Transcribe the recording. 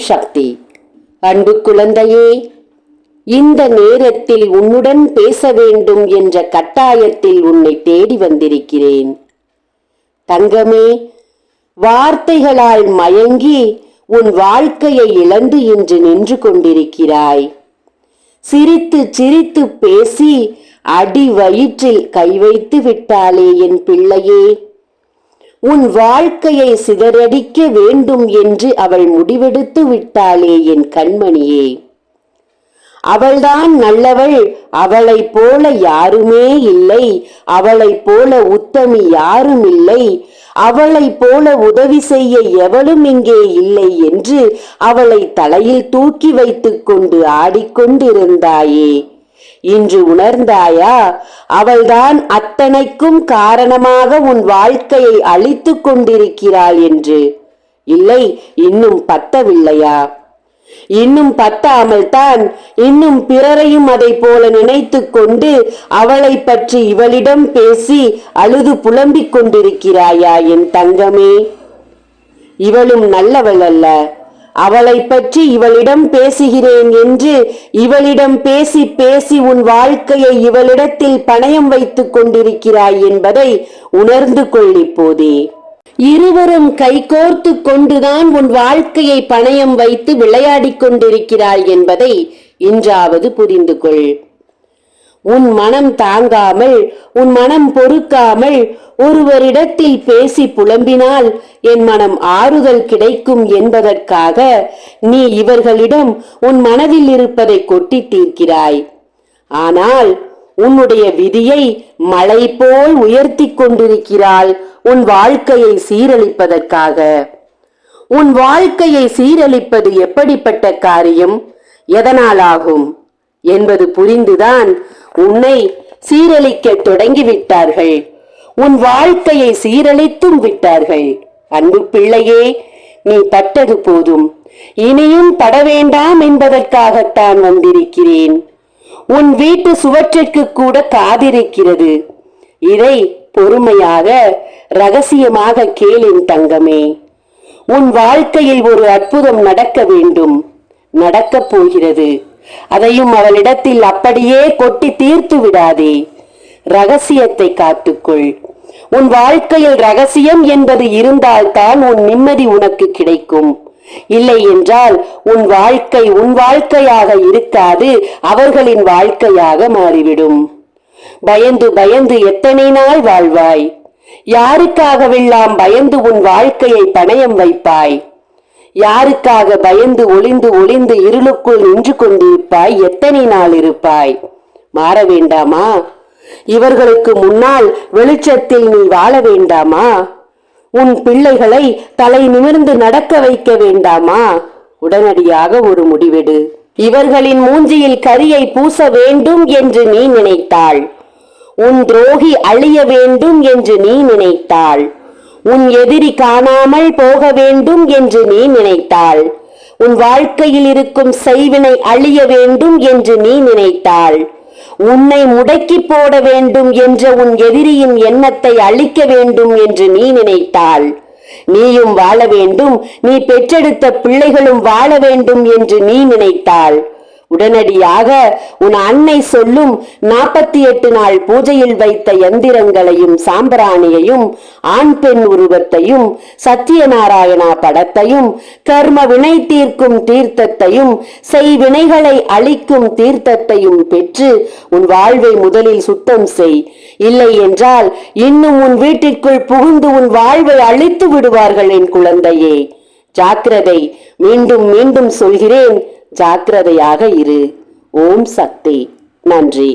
சக்தி. அன்பு குழந்தையே இந்த நேரத்தில் உன்னுடன் பேச வேண்டும் என்ற கட்டாயத்தில் உன்னை தேடி வந்திருக்கிறேன். தங்கமே வார்த்தைகளால் மயங்கி உன் வாழ்க்கையை இழந்து இன்று நின்று கொண்டிருக்கிறாய். சிரித்து சிரித்து பேசி அடி வயிற்றில் கை வைத்து விட்டாளே என் பிள்ளையே. உன் வாழ்க்கையை சிதறடிக்க வேண்டும் என்று அவள் முடிவெடுத்து விட்டாளே என் கண்மணியே. அவள்தான் நல்லவள் அவளைப் போல யாருமே இல்லை அவளைப் போல உத்தமி யாரும் இல்லை அவளைப் போல உதவி செய்ய எவளும் இங்கே இல்லை என்று அவளை தலையில் தூக்கி வைத்துக்கொண்டு ஆடிக்கொண்டிருந்தாயே. இன்று உணர்ந்தாயா? அவள்தான் அத்தனைக்கும் காரணமாக உன் வாழ்க்கையை அழித்துக் கொண்டிருக்கிறாள் என்று. இல்லை இன்னும் பத்தவில்லையா? இன்னும் பத்தாமல் தான் இன்னும் பிறரையும் அதை போல நினைத்து கொண்டு அவளை பற்றி இவளிடம் பேசி அழுது புலம்பிக் கொண்டிருக்கிறாயா என் தங்கமே? இவளும் நல்லவள் அல்ல. அவளை பற்றி இவளிடம் பேசுகிறேன் என்று இவளிடம் பேசி பேசி உன் வாழ்க்கையை இவளிடத்தில் பணயம் வைத்துக் கொண்டிருக்கிறாய் என்பதை உணர்ந்து கொள் இப்போதே இருவரும் கைகோர்த்து கொண்டுதான் உன் வாழ்க்கையை பணயம் வைத்து விளையாடிக் கொண்டிருக்கிறாய் என்பதை இன்றாவது புரிந்து கொள் உன் மனம் தாங்காமல் உன் மனம் பொறுக்காமல் ஒருவரிடத்தில் பேசி புலம்பினால் என் மனம் ஆறுதல் கிடைக்கும் என்பதற்காக நீ இவர்களிடம் உன் மனதில் இருப்பதை கொட்டி தீர்க்கிறாய். ஆனால் உன்னுடைய விதியை மலை போல் உயர்த்தி கொண்டிருக்கிறாள் உன் வாழ்க்கையை சீரழிப்பதற்காக. உன் வாழ்க்கையை சீரழிப்பது எப்படிப்பட்ட காரியம்? எதனாலாகும்? என்பது புரிந்துதான் உன்னை சீரழிக்க தொடங்கிவிட்டார்கள். உன் வாழ்க்கையை சீரழித்தும் விட்டார்கள். அன்பு பிள்ளையே நீ பட்டது போதும். இனியும் பட வேண்டாம் என்பதற்காகத்தான் வந்திருக்கிறேன். உன் வீட்டு சுவற்றிற்கு கூட காதிருக்கிறது. இதை பொறுமையாக ரகசியமாக கேளின் தங்கமே. உன் வாழ்க்கையில் ஒரு அற்புதம் நடக்க வேண்டும். நடக்கப் போகிறது. அதையும் அவளிடத்தில் அப்படியே கொட்டி தீர்த்து விடாதே. ரகசியத்தை காத்துக்கொள். உன் வாழ்க்கையில் ரகசியம் என்பது இருந்தால்தான் உன் நிம்மதி உனக்கு கிடைக்கும். இல்லை என்றால் உன் வாழ்க்கை உன் வாழ்க்கையாக இருக்காது அவர்களின் வாழ்க்கையாக மாறிவிடும். பயந்து பயந்து எத்தனை நாள் வாழ்வாய்? யாருக்காகவெல்லாம் பயந்து உன் வாழ்க்கையை பணயம் வைப்பாய்? யாருக்காக பயந்து ஒளிந்து ஒளிந்து இருளுக்குள் நின்று கொண்டிருப்பாய்? எத்தனை நாள் இருப்பாய்? மாற வேண்டாமா? இவர்களுக்கு முன்னால் வெளிச்சத்தில் நீ வாழ வேண்டாமா? உன் பிள்ளைகளை தலை நிமிர்ந்து நடக்க வைக்க வேண்டாமா? உடனடியாக ஒரு முடிவெடு. இவர்களின் மூஞ்சியில் கரியை பூச வேண்டும் என்று நீ நினைத்தாள். உன் துரோகி அழிய வேண்டும் என்று நீ நினைத்தாள். உன் எதிரி காணாமல் போக வேண்டும் என்று நீ நினைத்தாள் உன் வாழ்க்கையில் இருக்கும் செய்வினை அழிய வேண்டும் என்று நீ நினைத்தாள் உன்னை முடக்கி போட வேண்டும் என்ற உன் எதிரியின் எண்ணத்தை அழிக்க வேண்டும் என்று நீ நினைத்தாள் நீயும் வாழ வேண்டும் நீ பெற்றெடுத்த பிள்ளைகளும் வாழ வேண்டும் என்று நீ நினைத்தாள் உடனடியாக உன் அன்னை சொல்லும் நாற்பத்தி எட்டு நாள் பூஜையில் வைத்த எந்திரங்களையும் சாம்பிராணியையும் ஆண் பெண் உருவத்தையும் சத்தியநாராயணா படத்தையும் கர்ம வினை தீர்க்கும் தீர்த்தத்தையும் செய்வினைகளை அழிக்கும் தீர்த்தத்தையும் பெற்று உன் வாழ்வை முதலில் சுத்தம் செய். இல்லை என்றால் இன்னும் உன் வீட்டிற்குள் புகுந்து உன் வாழ்வை அழித்து விடுவார்கள் என் குழந்தையே. ஜாக்கிரதை மீண்டும் மீண்டும் சொல்கிறேன். ஜாக்கிரதையாக இரு. ஓம் சக்தி. நன்றி.